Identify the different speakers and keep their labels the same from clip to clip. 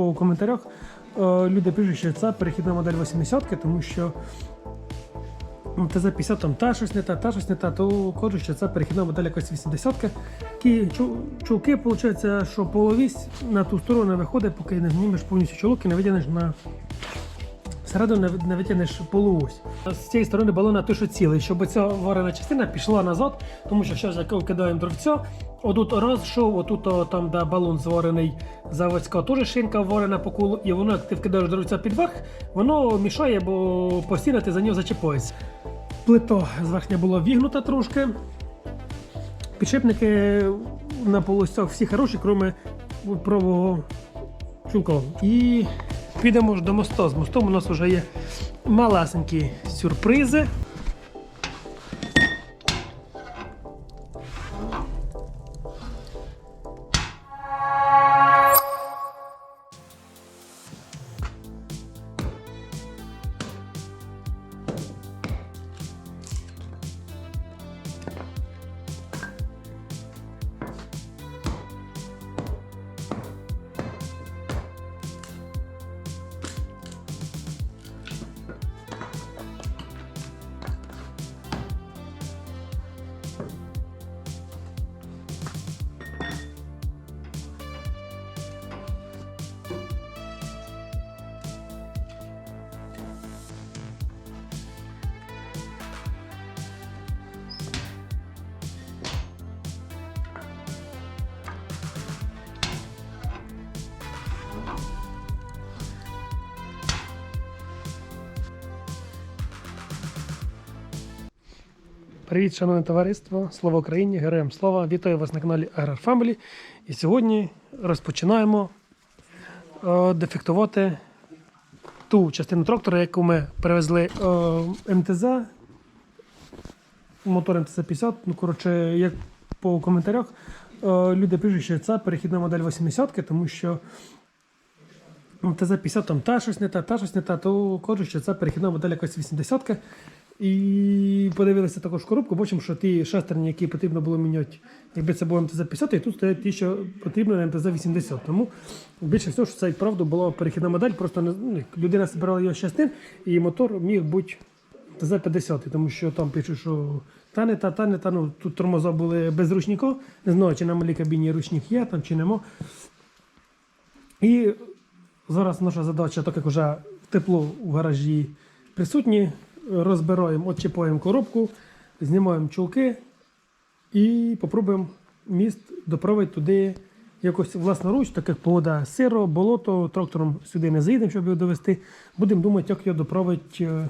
Speaker 1: по коментарях е, люди пишуть, що це перехідна модель 80-ки, тому що МТЗ-50 там та щось не та, та щось не та, то кажуть, що це перехідна модель якось 80-ки. Такі чулки, виходить, що половість на ту сторону виходить, поки не знімеш повністю чулок і не видянеш на Всередину не, не витягнеш полуось. З цієї сторони балона що цілий, щоб ця варена частина пішла назад, тому що зараз як кидаємо дровця, отут розшов, отут о, там, де балон зварений заводська, теж шинка варена по колу, і воно, як ти вкидаєш дровця під верх, воно мішає, бо постійно ти за нього зачіпаєшся. Плито зверхня була вігнута трошки. Підшипники на полостях всі хороші, крім правого чулка. І підемо ж до моста. З мостом у нас вже є малесенькі сюрпризи. Привіт, шановне товариство! Слава Україні! Героям слава! Вітаю вас на каналі Agrar Family. І сьогодні розпочинаємо е, дефектувати ту частину трактора, яку ми привезли е, МТЗ. Мотор МТЗ 50. Ну, коротше, як по коментарях, е, люди пишуть, що це перехідна модель 80-ки, тому що МТЗ 50 там та щось не та, та щось не та, то кажуть, що це перехідна модель якась 80-ка. І подивилися також коробку, бачимо, що ті шестерні, які потрібно було міняти, якби це було МТЗ 50, і тут стоять ті, що потрібно на МТЗ 80. Тому більше всього, що це і правда була перехідна модель, просто не, ну, людина збирала його частин, і мотор міг бути МТЗ 50, тому що там пишуть, що та не та, та не та, ну тут тормоза були без ручника, не знаю, чи на малій кабіні ручник є там, чи нема. І зараз наша задача, так як вже тепло в гаражі присутні, розбираємо, отчіпаємо коробку, знімаємо чулки і попробуємо міст доправити туди якось власноруч, так як погода сиро, болото, трактором сюди не заїдемо, щоб його довести. Будемо думати, як його доправити е,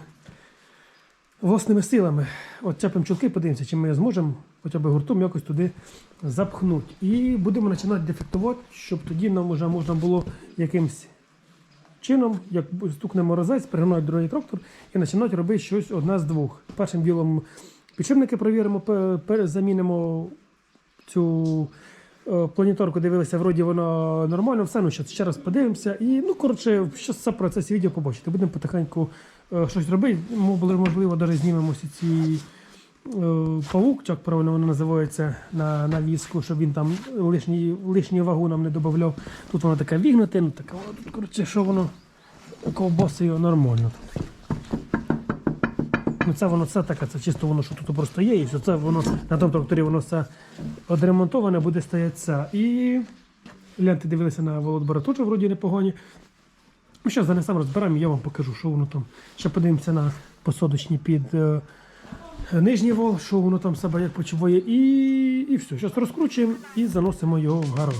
Speaker 1: власними силами. От чепимо чулки, подивимося, чи ми зможемо хоча б гуртом якось туди запхнути. І будемо починати дефектувати, щоб тоді нам вже можна було якимсь чином, як стукнемо розець, пригнають другий трактор і починають робити щось одне з двох. Першим ділом підшипники пе- замінимо цю е, планіторку, дивилися, вроді вона нормально, все, ну, ще, раз подивимося. І, ну, коротше, що це процесі відео побачите. Будемо потихеньку е, щось робити. Мо- Можливо, навіть знімемо ці павук, як правильно воно називається на, на візку, щоб він там лишній, лишню вагу нам не додавав. Тут воно таке вігнуте, ну таке, коротше, що воно ковбаси його нормально. Ну, це воно все таке, це чисто воно, що тут просто є, і все це воно на тому тракторі воно все одремонтоване, буде стояти це. І ленти дивилися на Володбора, теж вроді непогані. Ну, зараз занесемо, розберемо, я вам покажу, що воно там. Ще подивимося на посадочні під е, нижній вол, що воно там себе як почуває. І, і все. Зараз розкручуємо і заносимо його в гараж.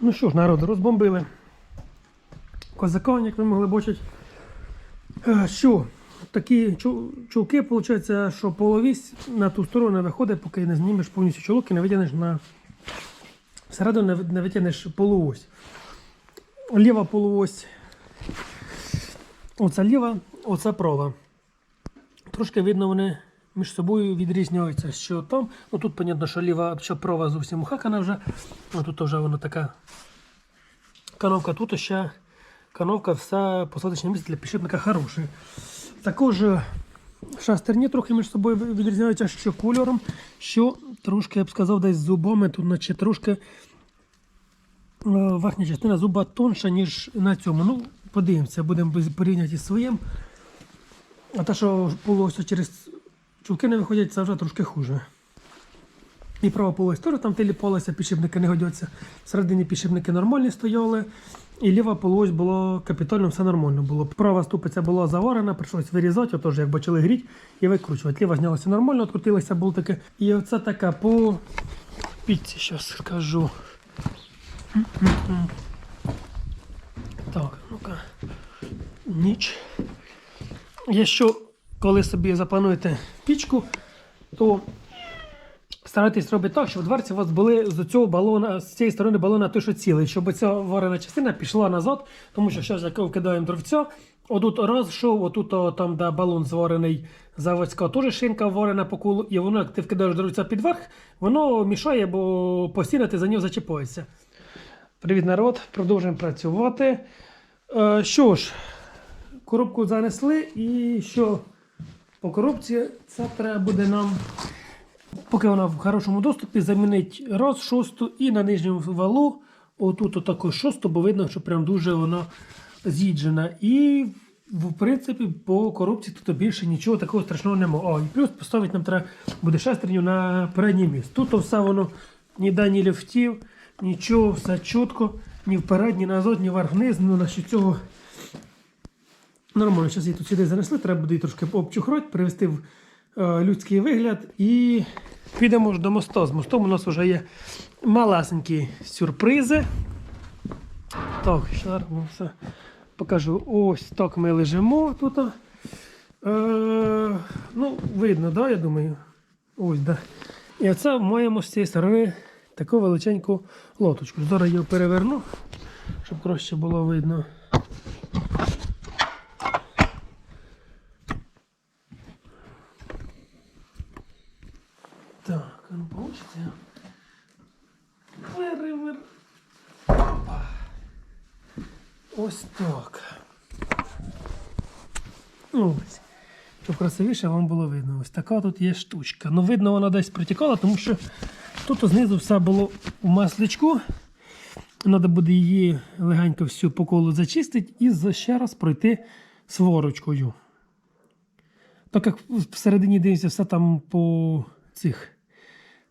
Speaker 1: Ну що ж, народ, розбомбили козака, як ви могли бачити. Е, Що? Такі чу- чулки, виходить, що половість на ту сторону виходить, поки не знімеш повністю чулок і не витягнеш на всередину не, не витягнеш полуось. Ліва полуось. Оця ліва, оця права. Трошки видно, вони між собою відрізняються, що там. Ну тут, понятно, що ліва, що права зовсім ухакана вже. А тут вже вона така кановка. Тут ще кановка, все посадочне місце для підшипника хороше. Також е, шестерні трохи між собою відрізняються що кольором, що трошки, я б сказав, десь зубами, тут наче трошки е, верхня частина зуба тонша, ніж на цьому. Ну, подивимося, будемо порівняти з своїм. А те, що полосся через чулки не виходять, це вже трошки хуже. І права полось теж там теліпалася, підшипники не годяться. Всередині підшипники нормальні стояли. І ліва полось було капітально, все нормально було. Права ступиця була заварена, прийшлось вирізати, отож, як бачили гріть і викручувати. Ліва знялася нормально, відкрутилися болтики. І оце така по піці, зараз скажу. Так, ну-ка. Ніч. Якщо коли собі заплануєте пічку, то старайтесь робити так, щоб дверці у вас були з цього балона, з цієї сторони балона той, що цілий, щоб ця варена частина пішла назад, тому що зараз як вкидаємо дровця, отут раз шов, отут там, де балон зварений заводська, теж шинка варена по колу, і воно, як ти вкидаєш дровця підверх, воно мішає, бо постійно ти за нього зачіпаєшся. Привіт, народ! Продовжуємо працювати. Е, що ж, коробку занесли і що по коробці це треба буде нам, поки вона в хорошому доступі, замінити раз шосту і на нижньому валу отут отаку шосту, бо видно, що прям дуже вона з'їджена. І в принципі по коробці тут більше нічого такого страшного немає. А, і плюс поставити нам треба буде шестерню на переднє місце. Тут все воно ніде ні люфтів, нічого, все чітко, ні вперед, ні назад, ні вверх-вниз. Ну, насчет цього Нормально, зараз її тут сюди занесли, треба буде її трошки обчухрати, привести в е, людський вигляд і підемо ж до моста. З мостом у нас вже є малесенькі сюрпризи. Так, вам все покажу. Ось так ми лежимо тут. Е, ну, видно, да, я думаю. Ось, да. І оце маємо з цієї сторони таку величеньку лоточку. Зараз я переверну, щоб краще було видно. Так, ну получится. Перевер. Опа. Ось так. Ось. Щоб красивіше вам було видно. Ось така тут є штучка. Ну, видно, вона десь протікала, тому що тут знизу все було в масличку. Треба буде її легенько всю по колу зачистити і ще раз пройти сворочкою. Так як всередині дивимося, все там по цих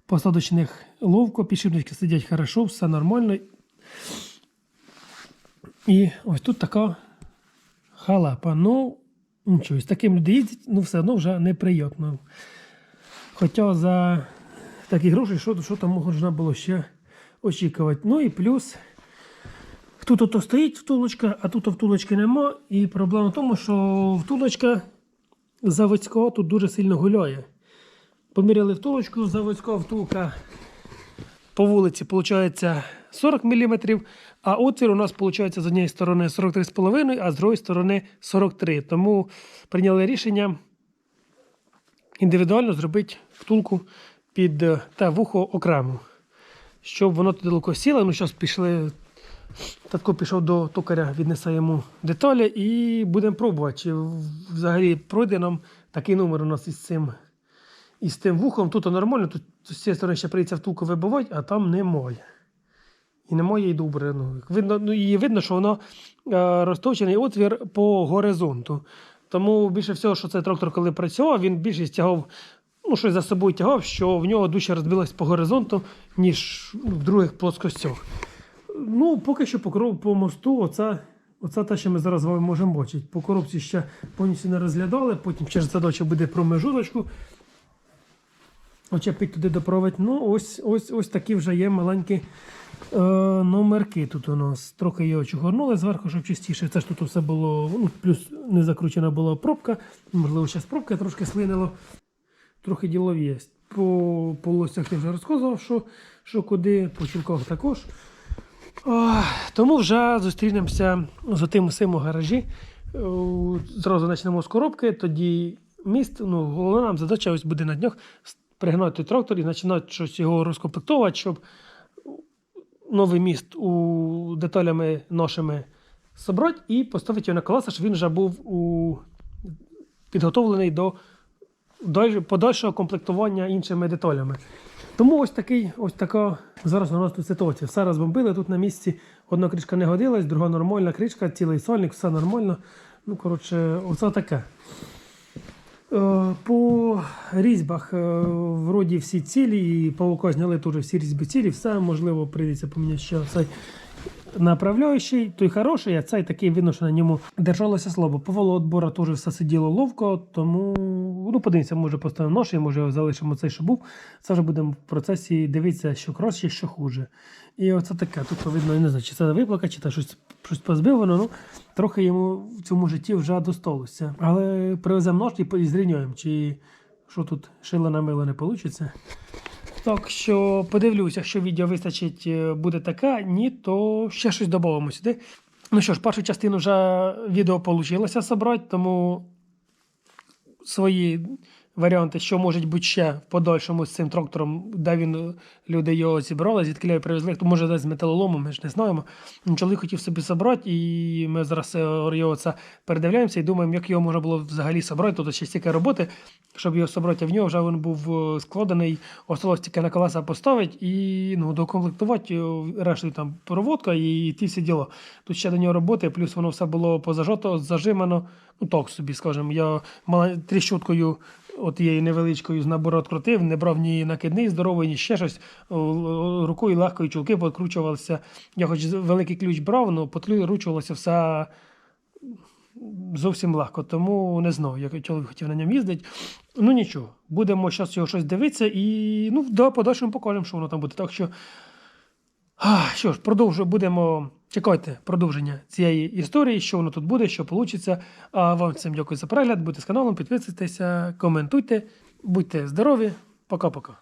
Speaker 1: посадочних ловко, підшипники сидять хорошо, все нормально. І ось тут така халапа. Ну, нічого, з таким люди їздять, ну все одно вже неприємно. Хоча за такі гроші, що, що там можна було ще очікувати. Ну і плюс. Тут ото стоїть втулочка, а тут втулочки нема. І проблема в тому, що втулочка заводська тут дуже сильно гуляє. Поміряли втулочку, заводська втулка по вулиці виходить 40 мм, а отвір у нас виходить з однієї сторони 43,5, а з другої сторони 43. Тому прийняли рішення індивідуально зробити втулку під е, те вухо окремо, щоб воно туди легко сіло. Ну, зараз пішли. Татко пішов до токаря, віднесе йому деталі і будемо пробувати. Чи взагалі пройде нам такий номер у нас із цим із тим вухом. Тут нормально, тут з цієї сторони ще прийдеться втулку вибивати, а там немає. І немає і добре. Ну, видно, ну, і видно, що воно е, розточений отвір по горизонту. Тому більше всього, що цей трактор, коли працював, він більше стягав, ну, щось за собою тягав, що в нього дужче розбилось по горизонту, ніж в других плоскостях. Ну, поки що по, по мосту, оце, оце те, що ми зараз з вами можемо бачити. По коробці ще повністю не розглядали, потім через задача буде промежуточку. Очепить туди допроводь. Ну, ось, ось, ось такі вже є маленькі Е, номерки тут у нас трохи його чугорнули зверху, щоб чистіше. Це ж тут все було, ну, плюс не закручена була пробка. Можливо, зараз пробка трошки слинило. Трохи ділові є. По полостях я вже розказував, що, що куди, по чулках також. А, тому вже зустрінемося з тим усім у гаражі. Е, Зразу почнемо з коробки, тоді міст. Ну, головна нам задача ось буде на днях пригнати трактор і починати щось його розкомплектувати, щоб новий міст у деталями нашими собрати і поставити його на колеса, щоб він вже був у... підготовлений до подальшого комплектування іншими деталями. Тому ось такий, ось така зараз у нас тут ситуація. Все розбомбили тут на місці. Одна кришка не годилась, друга нормальна кришка, цілий сольник, все нормально. Ну, коротше, оце таке. Е, По різьбах е, вроді всі цілі, і павука зняли теж всі різьби цілі, все можливо прийдеться поміняти ще цей направляючий, той хороший, а цей такий видно, що на ньому держалося слабо. По волоотбору теж все сиділо ловко, тому ну, подивимося, може поставимо нож, і може залишимо цей, що був. Це вже будемо в процесі дивитися, що краще, що хуже. І оце таке. Тут видно, я не знаю, чи це виплака, чи це щось, щось позбивано. Ну, трохи йому в цьому житті вже досталося. Але привеземо нож і зрівняємо, чи що тут шило на мило не вийде. Так що подивлюся, якщо відео вистачить, е, буде таке, ні, то ще щось додамо сюди. Ну що ж, першу частину вже відео вийшло зібрати, тому свої варіанти, що може бути ще в подальшому з цим трактором, де він люди його зібрали, звідки його привезли, то може десь з металолому, ми ж не знаємо. Ну, Чоловік хотів собі зібрати, і ми зараз е, його це передивляємося і думаємо, як його можна було взагалі зібрати. Тут ще стільки роботи, щоб його зібрати, а в нього вже він був е, складений, осталось тільки на колеса поставити і ну, докомплектувати е, рештою там проводка і ті всі діла. Тут ще до нього роботи, плюс воно все було позажато, зажимано. Ну так собі, скажімо, я мала тріщоткою от тією невеличкою з набору відкрутив, не брав ні накидний здоровий, ні ще щось. Рукою легко і чулки підкручувалися. Я хоч великий ключ брав, але підкручувалося все зовсім легко. Тому не знаю, як чоловік хотів на ньому їздити. Ну нічого, будемо зараз його щось дивитися і ну, да, подальшому покажемо, що воно там буде. Так що, що ж, продовжу, будемо чекайте продовження цієї історії, що воно тут буде, що вийде. А вам всім дякую за перегляд, будьте з каналом, підписуйтеся, коментуйте, будьте здорові. Пока-пока.